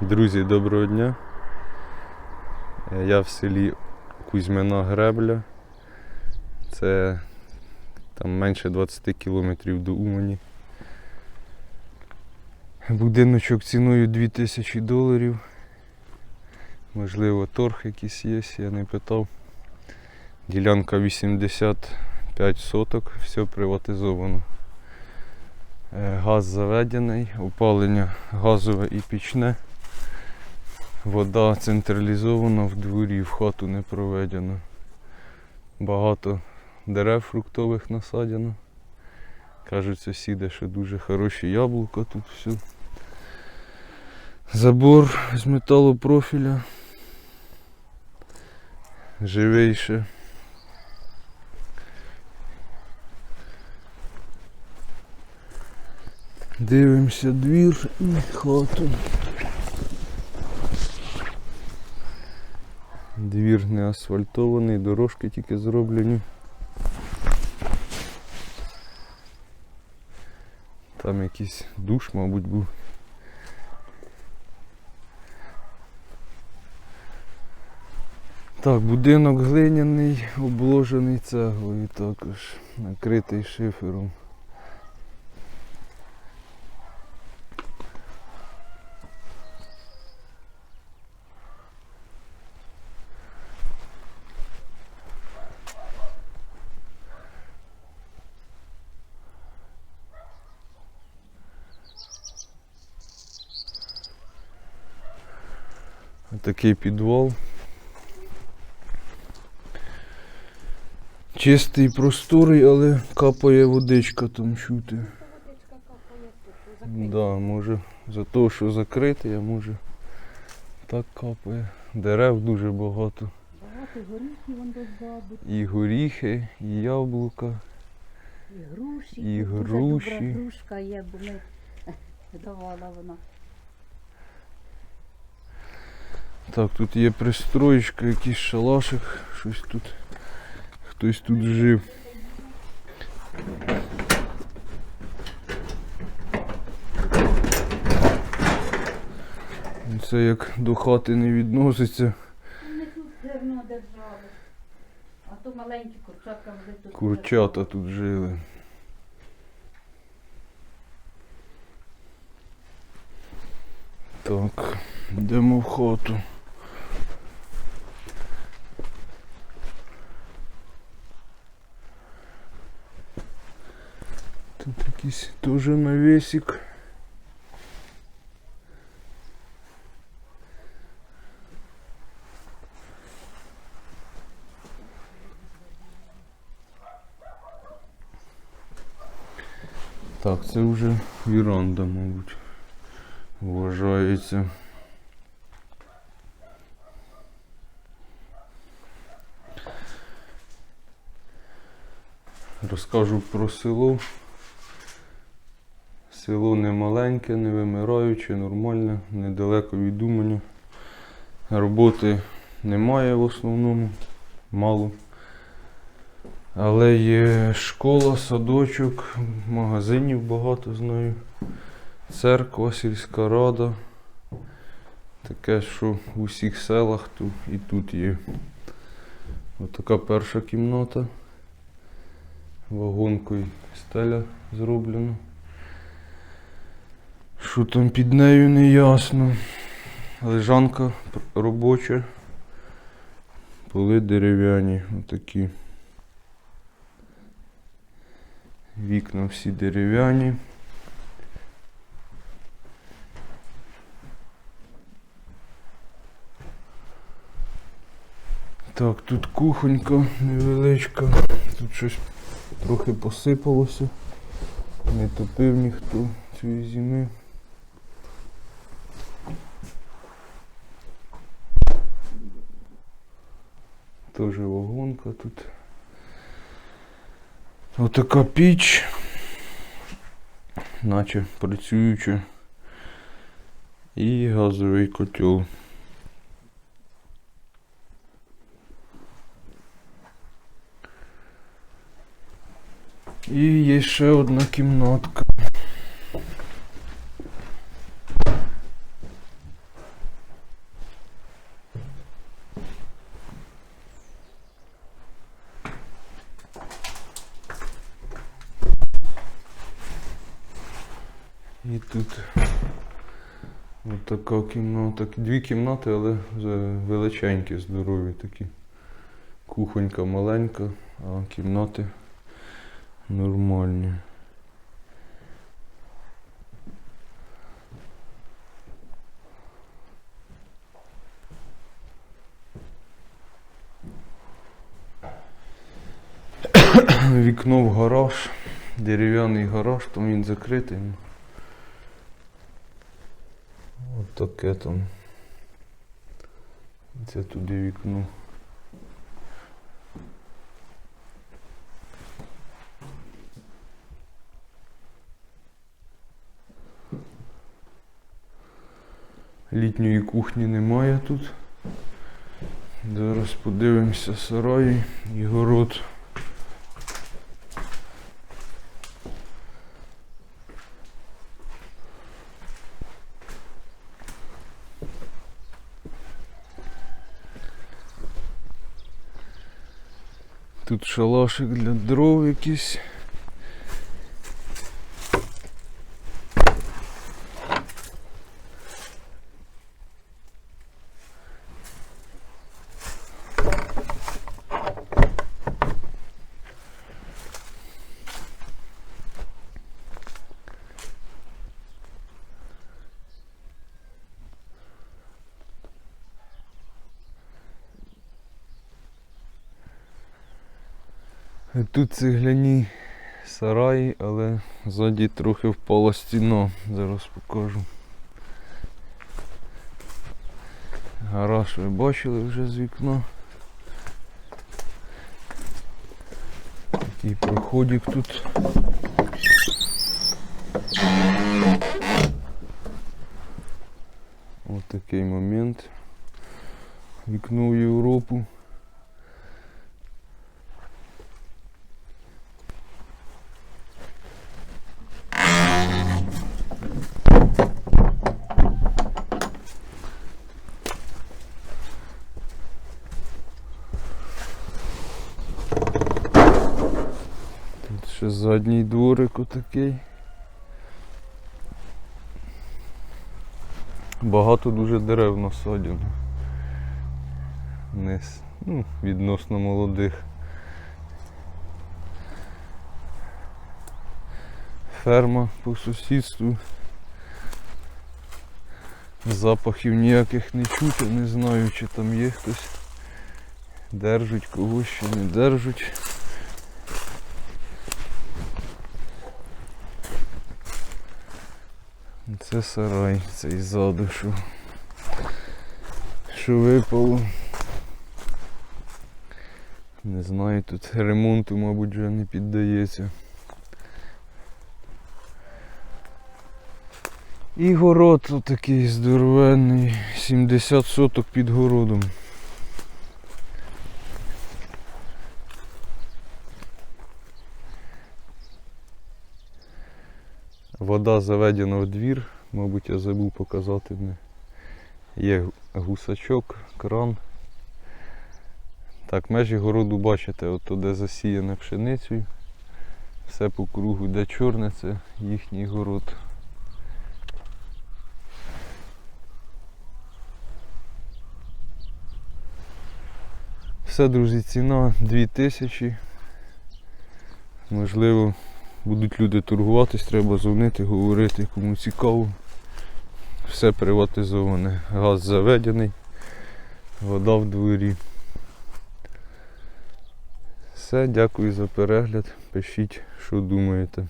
Друзі, доброго дня. Е, Я в селі Кузьмина Гребля. Це там менше 20 кілометрів до Умані. Будиночок ціною 2000 доларів. Можливо, торг якийсь є, я не питав. Ділянка 85 соток, все приватизовано. Е, Газ заведений, опалення газове і пічне. Вода централізована в дворі, в хату не проведена. Багато дерев фруктових насадено. Кажуть сусіди, що дуже хороші яблука тут все. Забор з металопрофіля. Живий ще. Дивимося двір і хату. Двір не асфальтований, дорожки тільки зроблені. Там якийсь душ, мабуть, був. Так, будинок глиняний, обложений цеглою також, накритий шифером. Такий підвал. Чистий, просторий, але капає водичка там чути. Водичка капає тут. Да, може за те, що закритий, а може так капає. Дерев дуже багато. Багато горіхів вон І горіхи, і яблука. і груші. І груші. Дуже добра грушка є, бо ми давала вона. Так, тут є пристроєчка, якийсь шалашик, щось тут. Хтось тут жив. Це як до хати не відноситься. Вони тут зерно держали. А то маленькі курчатка вони тут. Курчата тут жили. Так, йдемо в хату. Тут якийсь теж навісик. Так, це вже віранда, мабуть, вважається. Розкажу про село. Село не маленьке, не вимираюче, нормальне, недалеко від Уманя. Роботи немає в основному, мало. Але є школа, садочок, магазинів багато знаю. Церква, сільська рада. Таке, що в усіх селах тут і тут є. Отака перша кімната. Вагонкою стеля зроблена. Що там під нею не ясно. Лежанка робоча. Поли дерев'яні, отакі. Вікна всі дерев'яні. Так, тут кухонька невеличка. Тут щось трохи посипалося. Не топив ніхто цієї зими. Теж вагонка тут. Отака піч. Наче працююча. І газовий котел. І є ще одна кімнатка. І тут от така кімната. Дві кімнати, але величенькі, здорові такі. Кухонька маленька, а кімнати нормальні. Вікно в гараж, дерев'яний гараж, там він закритий. ну. От таке там. Це туди вікно. Літньої кухні немає тут. Зараз подивимося сарай і город. Тут шалашик для дров якийсь. Тут цегляні сараї, але ззаді трохи впала стіна. Зараз покажу. Гараж ви бачили вже з вікна. Такий проходик тут. Ось такий момент. Вікно в Європу. Тут ще задній дворик отакий. Багато дуже дерев насаджено. Не, ну, відносно молодих. Ферма по сусідству. Запахів ніяких не чути, не знаю, чи там є хтось. Держуть когось чи не держуть. Це сарай, цей ззаду, що, що випало. Не знаю, тут ремонту, мабуть, вже не піддається. І город отакий здоровенний, 70 соток під городом. Вода заведена в двір, мабуть, я забув показати. Є гусачок, кран. Так, межі городу бачите, от де засіяне пшеницею. Все по кругу, де чорне, це їхній город. Все, друзі, ціна 2000. Можливо, будуть люди торгуватись, треба дзвонити, говорити, кому цікаво. Все приватизоване. Газ заведений, вода в дворі. Все, дякую за перегляд. Пишіть, що думаєте.